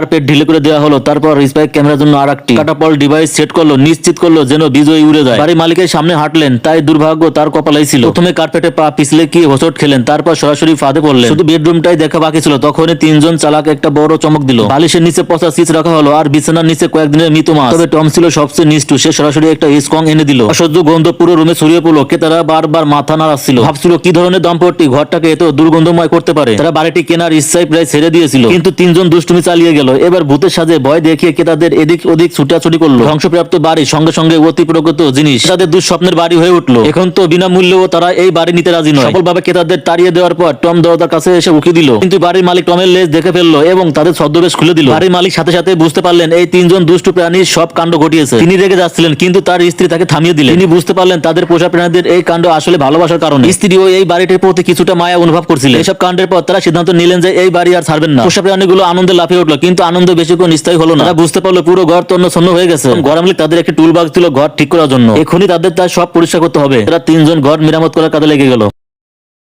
Carpet ঢিলে করে দেওয়া হলো, তারপর স্পাইক ক্যামেরার জন্য আর একটি কাটাপল ডিভাইস সেট করল, নিশ্চিত করল যেন বিজয়ী উড়ে যায়। বাড়ি মালিকের সামনে হাঁটলেন, তাই দুর্ভাগ্য তার কপালাই ছিল। প্রথমে কার্পেটে পা পিছলে কি হোসট খেলেন, তারপর সরাসরি ফাঁদে পড়লেন। শুধু বেডরুমটাই দেখা বাকি ছিল, তখনই তিনজন চালাক একটা বড় চমক দিল। বালিশের নিচে পচা সিচ রাখা হলো, আর বিছানার নিচে কয়েকদিনের মৃত মাছ। তবে টম ছিল সবচেয়ে নিষ্ঠু সে সরাসরি একটা স্কং এনে দিল। অসহ্য গন্ধ পুরো রুমে ছড়িয়ে পড়ল তারা বারবার মাথা নাড়াচ্ছিল। ভাবছিল কি ধরনের দম্পতি ঘরটাকে এত দুর্গন্ধময় করতে পারে। তারা বাড়িটি কেনার ইচ্ছাই প্রায় ছেড়ে দিয়েছিল। কিন্তু তিনজন দুষ্টুমি চালিয়ে গেল। এবার ভূতের সাজে ভয় দেখিয়ে ক্রেতাদের এদিক ওদিক ছুটাছুটি করল। ধ্বংসপ্রাপ্ত বাড়ি সঙ্গে সঙ্গে অতি প্রগত জিনিস। তাদের দুঃস্বপ্নের বাড়ি হয়ে উঠল। এখন তো বিনামূল্যেও তারা এই বাড়ি নিতে রাজি নয়। সফলভাবে ক্রেতাদের তাড়িয়ে দেওয়ার পর টম দরজার কাছে এসে উকি দিল। কিন্তু বাড়ির মালিক টমের লেজ দেখে ফেলল এবং তাদের ছদ্মবেশ খুলে দিল। বাড়ির মালিক সাথে সাথে বুঝতে পারলেন এই তিনজন দুষ্টু প্রাণীর সব কাণ্ড ঘটিয়েছে। তিনি রেগে যাচ্ছিলেন, কিন্তু তার স্ত্রী তাকে থামিয়ে দিলেন। তিনি বুঝতে পারলেন তাদের পোষা প্রাণীদের এই কাণ্ড আসলে ভালোবাসার কারণে। স্ত্রীও এই বাড়িটির প্রতি কিছুটা মায়া অনুভব করছিলেন। এসব কাণ্ডের পর তারা সিদ্ধান্ত নিলেন যে এই বাড়ি আর ছাড়বেন না। পোষা প্রাণীগুলো আনন্দে লাফিয়ে উঠল, কিন্তু আনন্দ বেশিক্ষণ স্থায়ী হলো না। তারা বুঝতে পারল পুরো ঘর তন্ন ছন্ন হয়ে গেছে। মালিক তাদের একটি টুল বাগ ছিল ঘর ঠিক করার জন্য। এখনই তাদের তার সব পরিষ্কার করতে হবে। তারা তিনজন ঘর মেরামত করার কাজে লেগে গেল।